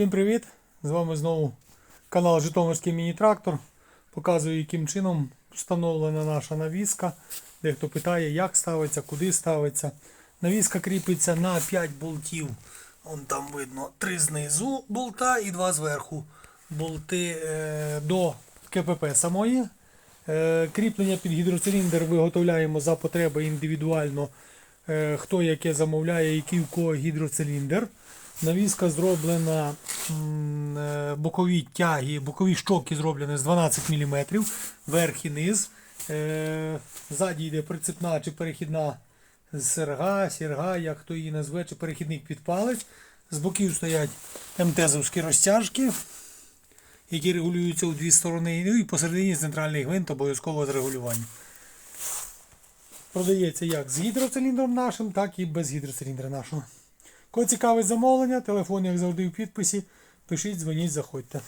Всім привіт! З вами знову канал Житомирський міні-трактор. Показую, яким чином встановлена наша навіска. Дехто питає, як ставиться, куди ставиться. Навіска кріпиться на 5 болтів. Вон там видно 3 знизу болта і 2 зверху. Болти е, до КПП самої. Е, кріплення під гідроциліндр виготовляємо за потреби індивідуально. Е, хто яке замовляє, який у кого гідроциліндр. Навіска зроблена е, бокові тяги, бокові щоки зроблені з 12 мм, верх і низ. Е, Ззаді йде прицепна чи перехідна серга, сірга, як хто її назве, чи перехідник під палець. З боків стоять МТЗовські розтяжки, які регулюються у дві сторони. Ну і посередині центральний гвинт обов'язково з регулюванням. Продається як з гідроциліндром нашим, так і без гідроциліндра нашого. Кого цікавить замовлення, телефон, як завжди, в підписі. Пишіть, дзвоніть, заходьте.